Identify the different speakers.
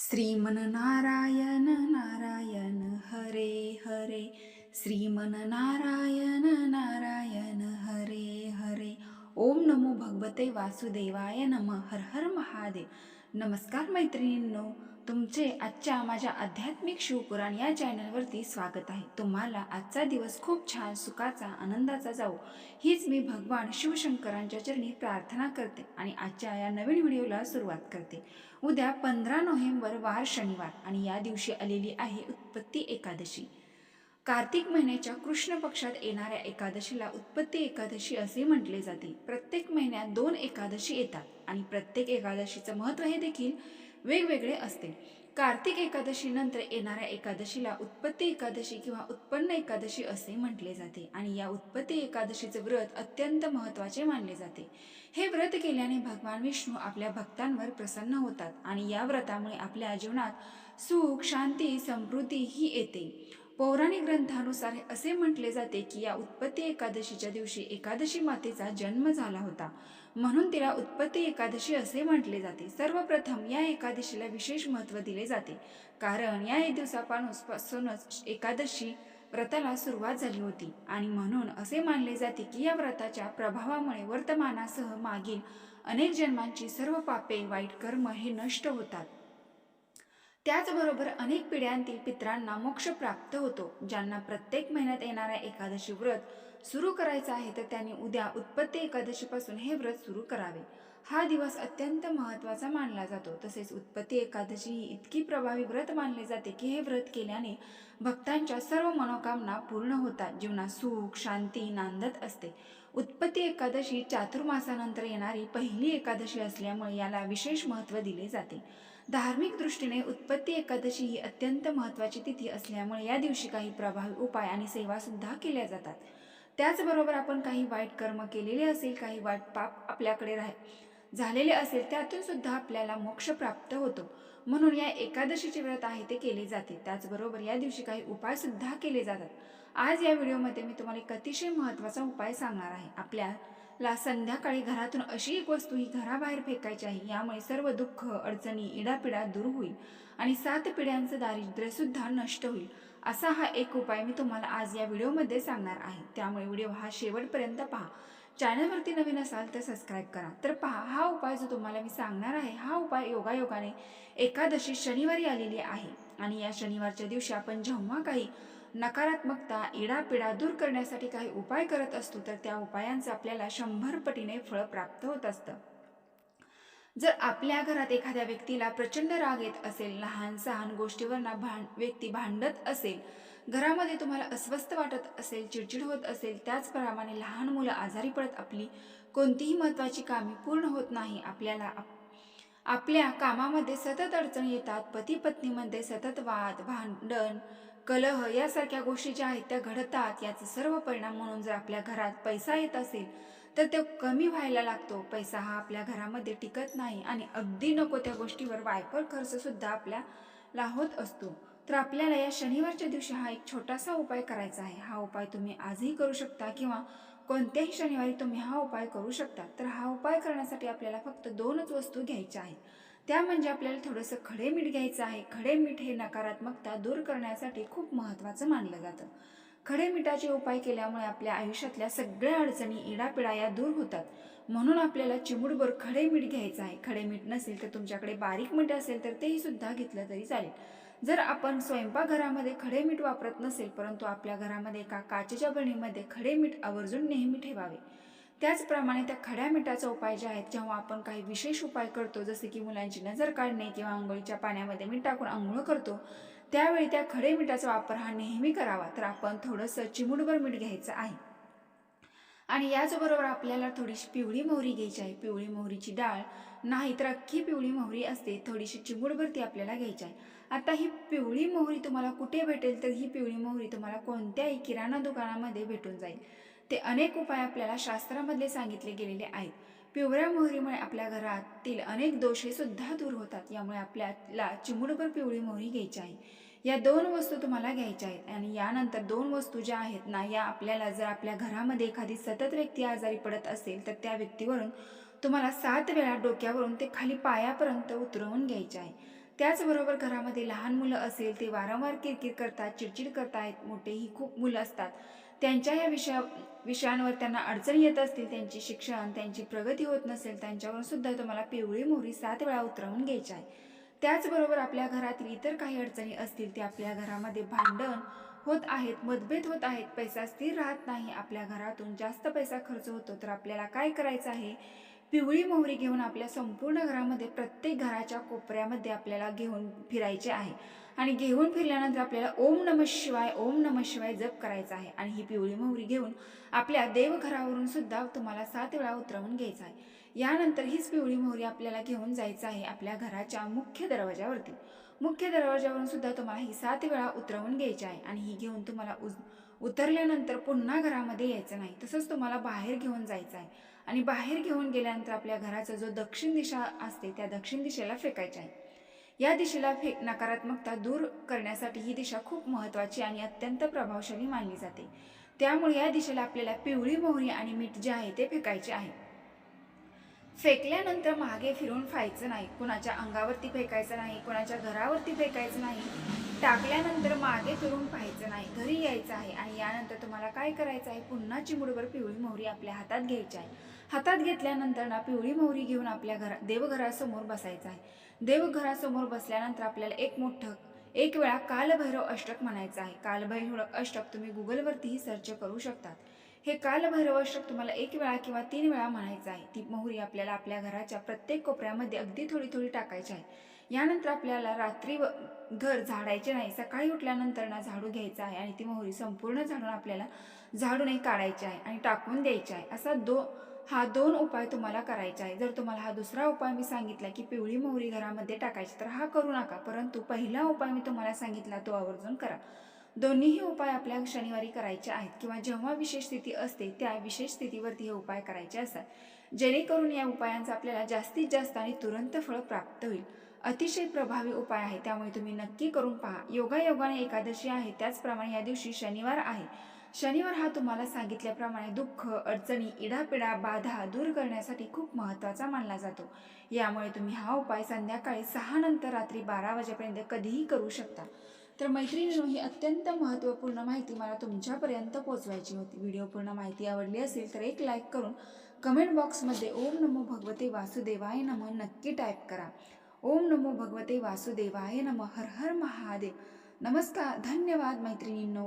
Speaker 1: श्रीमन नारायण नारायण हरे हरे। श्रीमन नारायण नारायण हरे हरे। ओम नमो भगवते वासुदेवाय नम। हर हर महादेव। नमस्कार मैत्रिणींनो तुमचे आजच्या माझ्या आध्यात्मिक शिवपुराण या चॅनलवरती स्वागत आहे. तुम्हाला आजचा दिवस खूप छान सुखाचा आनंदाचा जाऊ हीच मी भगवान शिवशंकरांच्या चरणी प्रार्थना करते आणि आजच्या या नवीन व्हिडिओला सुरुवात करते. उद्या पंधरा नोव्हेंबर वार शनिवार आणि या दिवशी आलेली आहे उत्पत्ती एकादशी. कार्तिक महिन्याच्या कृष्ण पक्षात येणाऱ्या एकादशीला उत्पत्ती एकादशी असे म्हटले जाते. प्रत्येक महिन्यात दोन एकादशी येतात आणि प्रत्येक एकादशीचं महत्त्व हे देखील वेगवेगळे असते. कार्तिक एकादशीनंतर येणाऱ्या एकादशीला उत्पत्ती एकादशी किंवा उत्पन्न एकादशी असे म्हटले जाते आणि या उत्पत्ती एकादशीचे व्रत अत्यंत महत्त्वाचे मानले जाते. हे व्रत केल्याने भगवान विष्णू आपल्या भक्तांवर प्रसन्न होतात आणि या व्रतामुळे आपल्या जीवनात सुख शांती समृद्धी ही येते. पौराणिक ग्रंथानुसार असे म्हटले जाते की या उत्पत्ती एकादशीच्या दिवशी एकादशी मातेचा जन्म झाला होता. म्हणून तिला उत्पत्ती एकादशी असे म्हटले जाते. सर्वप्रथम या एकादशीला विशेष महत्त्व दिले जाते. कारण या एक दिवसापासूनच एकादशी व्रताला सुरुवात झाली होती. आणि म्हणून असे मानले जाते की या व्रताच्या प्रभावामुळे वर्तमानासह मागील अनेक जन्मांची सर्व पापे वाईट कर्म हे नष्ट होतात. त्याचबरोबर अनेक पिढ्यांतील पित्रांना मोक्ष प्राप्त होतो. ज्यांना प्रत्येक महिन्यात येणाऱ्या एकादशी व्रत सुरू करायचं आहे तर त्यांनी उद्या उत्पत्ती एकादशीपासून हे व्रत सुरू करावे. हा दिवस अत्यंत महत्त्वाचा मानला जातो. तसेच उत्पत्ती एकादशी ही इतकी प्रभावी व्रत मानले जाते की हे व्रत केल्याने भक्तांच्या सर्व मनोकामना पूर्ण होतात. जीवनात सुख शांती नांदत असते. उत्पत्ती एकादशी चातुर्मासानंतर येणारी पहिली एकादशी असल्यामुळे याला विशेष महत्त्व दिले जाते. धार्मिक दृष्टीने उत्पत्ती एकादशी ही अत्यंत महत्त्वाची तिथी असल्यामुळे या दिवशी काही प्रभावी उपाय आणि सेवा सुद्धा केल्या जातात. त्याचबरोबर आपण काही वाईट कर्म केलेले असेल काही वाईट पाप आपल्याकडे राह झालेले असेल त्यातून सुद्धा आपल्याला मोक्ष प्राप्त होतो. म्हणून या एकादशीचे व्रत आहे ते केले जाते. त्याचबरोबर या दिवशी काही उपाय सुद्धा केले जातात. आज या व्हिडिओमध्ये मी तुम्हाला एक अतिशय महत्त्वाचा उपाय सांगणार आहे. आपल्या ला संध्याकाळी घरातून अशी एक वस्तू ही घराबाहेर फेकायची आहे यामुळे सर्व दुःख अडचणी इडापिडा दूर होईल आणि सात पिढ्यांचं दारिद्र्यसुद्धा नष्ट होईल. असा हा एक उपाय मी तुम्हाला आज या व्हिडिओमध्ये सांगणार आहे. त्यामुळे व्हिडिओ हा शेवटपर्यंत पहा. चॅनलवरती नवीन असाल तर सबस्क्राईब करा. तर पहा हा उपाय जो तुम्हाला मी सांगणार आहे हा उपाय योगायोगाने एकादशी शनिवारी आलेली आहे. आणि या शनिवारच्या दिवशी आपण जेव्हा काही नकारात्मकता इडापिडा दूर करण्यासाठी काही उपाय करत असतो तर त्या उपायांचं आपल्याला शंभर पटीने फळ प्राप्त होत असतं. जर आपल्या घरात एखाद्या व्यक्तीला प्रचंड राग येत असेल लहान सहान गोष्टीवरना भांड व्यक्ती भांडत असेल घरामध्ये तुम्हाला अस्वस्थ वाटत असेल चिडचिड होत असेल त्याचप्रमाणे लहान मुलं आजारी पडत आपली कोणतीही महत्त्वाची कामे पूर्ण होत नाही आपल्याला आप- आपल्या कामामध्ये सतत अडचण येतात पती पत्नीमध्ये सतत वाद भांडण कलह यासारख्या गोष्टी ज्या आहेत त्या घडतात याचा सर्व परिणाम म्हणून जर आपल्या घरात पैसा येत असेल तर तो कमी व्हायला लागतो. पैसा हा आपल्या घरामध्ये टिकत नाही आणि अगदी नको त्या गोष्टीवर वायपर खर्च सुद्धा आपल्याला होत असतो. तर आपल्याला या शनिवारच्या दिवशी हा एक छोटासा उपाय करायचा आहे. हा उपाय तुम्ही आजही करू शकता किंवा कोणत्याही शनिवारी तुम्ही हा उपाय करू शकता. तर हा उपाय करण्यासाठी आपल्याला फक्त दोनच वस्तू घ्यायच्या आहेत. त्या म्हणजे आपल्याला थोडंसं खडे मीठ घ्यायचं आहे. खडे मीठ हे नकारात्मकता दूर करण्यासाठी खूप महत्त्वाचं मानलं जातं. खडे मिठाचे उपाय केल्यामुळे आपल्या आयुष्यातल्या सगळ्या अडचणी इडापिडा या दूर होतात. म्हणून आपल्याला चिमुडभर खडे मीठ घ्यायचं आहे. खडे मीठ नसेल तर तुमच्याकडे बारीक मीठ असेल तर तेही सुद्धा घेतलं तरी चालेल. जर आपण स्वयंपाकघरामध्ये खडे मीठ वापरत नसेल परंतु आपल्या घरामध्ये एका काचेच्या बरणीमध्ये खडे मीठ आवर्जून नेहमी ठेवावे. त्याचप्रमाणे त्या खड्या मिठाचा उपाय जे आहेत जेव्हा आपण काही विशेष उपाय करतो जसे की मुलांची नजर काढणे किंवा आंघोळीच्या पाण्यामध्ये मीठ टाकून आंघोळ करतो त्यावेळी त्या खडे मिठाचा वापर हा नेहमी करावा. तर आपण थोडंसं चिमुडभर मीठ घ्यायचं आहे. आणि याचबरोबर आपल्याला थोडीशी पिवळी मोहरी घ्यायची आहे. पिवळी मोहरीची डाळ नाही तर अख्खी पिवळी मोहरी असते. थोडीशी चिमुडभर ती आपल्याला घ्यायची आहे. आता ही पिवळी मोहरी तुम्हाला कुठे भेटेल तर ही पिवळी मोहरी तुम्हाला कोणत्याही किराणा दुकानामध्ये भेटून जाईल. ते अनेक उपाय आपल्याला शास्त्रामध्ये सांगितले गेलेले आहेत. पिवळ्या मोहरीमुळे आपल्या घरातील अनेक दोष हे सुद्धा दूर होतात. यामुळे आपल्याला चिमुडभर पिवळी मोहरी घ्यायची आहे. या दोन वस्तू तुम्हाला घ्यायच्या आहेत आणि यानंतर दोन वस्तू ज्या आहेत ना या आपल्याला जर आपल्या घरामध्ये एखादी सतत व्यक्ती आजारी पडत असेल तर त्या व्यक्तीवरून तुम्हाला सात वेळा डोक्यावरून ते खाली पायापर्यंत उतरवून घ्यायचे आहे. त्याचबरोबर घरामध्ये लहान मुलं असेल ते वारंवार किरकिर करतात चिडचिड करतायत मोठेही खूप मुलं असतात. त्यांच्या या विषया विषयांवर त्यांना अडचणी येत असतील त्यांची शिक्षण त्यांची प्रगती होत नसेल त्यांच्यावर सुद्धा तुम्हाला पिवळी मोहरी सात वेळा उतरवून घ्यायची आहे. त्याचबरोबर आपल्या घरातील इतर काही अडचणी असतील ते आपल्या घरामध्ये भांडण होत आहेत मतभेद होत आहेत पैसा स्थिर राहत नाही आपल्या घरातून जास्त पैसा खर्च होतो तर आपल्याला काय करायचं आहे? पिवळी मोहरी घेऊन आपल्या संपूर्ण घरामध्ये प्रत्येक घराच्या कोपऱ्यामध्ये आपल्याला घेऊन फिरायचे आहे. आणि घेऊन फिरल्यानंतर आपल्याला ओम नम शिवाय ओम नम शिवाय जप करायचा आहे. आणि ही पिवळी मोहरी घेऊन आपल्या देवघरावरून सुद्धा तुम्हाला सात वेळा उतरवून घ्यायचं आहे. यानंतर हीच पिवळी मोहरी आपल्याला घेऊन जायचं आहे आपल्या घराच्या मुख्य दरवाजावरती मुख्य दरवाजावरून सुद्धा तुम्हाला ही सात वेळा उतरवून घ्यायची आहे. आणि ही घेऊन तुम्हाला उतरल्यानंतर पुन्हा घरामध्ये यायचं नाही. तसंच तुम्हाला बाहेर घेऊन जायचं आहे. आणि बाहेर घेऊन गेल्यानंतर आपल्या घराचा जो दक्षिण दिशा असते त्या दक्षिण दिशेला फेकायच्या आहे या दिशेला फेक नकारात्मकता दूर करण्यासाठी ही दिशा खूप महत्त्वाची आणि अत्यंत प्रभावशाली मानली जाते. त्यामुळे या दिशेला आपल्याला पिवळी मोहरी आणि मीठ जे आहे ते फेकायचे आहे. फेकल्यानंतर मागे फिरून फायचं नाही. कुणाच्या अंगावरती फेकायचं नाही कुणाच्या घरावरती फेकायचं नाही. टाकल्यानंतर मागे फिरून पाहायचं नाही घरी यायचं आहे आणि यानंतर तुम्हाला काय करायचं आहे? पुन्हा चिमुडभर पिवळी मोहरी आपल्या हातात घ्यायची आहे. हातात घेतल्यानंतर ना पिवळी मोहरी घेऊन आपल्या घरा देवघरासमोर बसायचं आहे. देवघरासमोर बसल्यानंतर आपल्याला एक मोठं एक वेळा कालभैरव अष्टक म्हणायचं आहे. कालभैरव अष्टक तुम्ही गुगलवरतीही सर्च करू शकतात. हे कालभैरव अष्टक तुम्हाला एक वेळा किंवा तीन वेळा म्हणायचं आहे. ती मोहरी आपल्याला आपल्या घराच्या प्रत्येक कोपऱ्यामध्ये अगदी थोडी थोडी टाकायची आहे. यानंतर आपल्याला रात्री व घर झाडायचे नाही. सकाळी उठल्यानंतर ना झाडू घ्यायचा आहे आणि ती मोहरी संपूर्ण झाडून आपल्याला झाडूनही काढायची आहे आणि टाकून द्यायची आहे. असा दो हा दोन उपाय तुम्हाला करायचा आहे. जर तुम्हाला हा दुसरा उपाय मी सांगितला की पिवळी मोहरी घरामध्ये टाकायची तर हा करू नका. परंतु पहिला उपाय मी तुम्हाला सांगितला तो आवर्जून करा. दोन्हीही उपाय आपल्या शनिवारी करायचे आहेत किंवा जेव्हा विशेष स्थिती असते त्या विशेष स्थितीवरती हे उपाय करायचे असतात जेणेकरून या उपायांचा आपल्याला जास्तीत जास्त आणि तुरंत फळ प्राप्त होईल. अतिशय प्रभावी उपाय आहे. त्यामुळे तुम्ही नक्की करून पहा. योगायोगाने एकादशी आहे. त्याचप्रमाणे या दिवशी शनिवार आहे. शनिवार हा तुम्हाला सांगितल्याप्रमाणे दुःख अडचणी इडापिडा बाधा दूर करण्यासाठी खूप महत्त्वाचा मानला जातो. यामुळे तुम्ही हा उपाय संध्याकाळी सहा नंतर रात्री बारा वाजेपर्यंत कधीही करू शकता. तर मैत्रिणींनो ही अत्यंत महत्त्वपूर्ण माहिती मला तुमच्यापर्यंत पोहोचवायची होती. व्हिडिओ पूर्ण माहिती आवडली असेल तर एक लाईक करून कमेंट बॉक्समध्ये ओम नमो भगवते वासुदेवाय नमो नक्की टाईप करा. ओम नमो भगवते वासुदेवाय नम हर हर महादेव। नमस्कार धन्यवाद मैत्रिणींनो।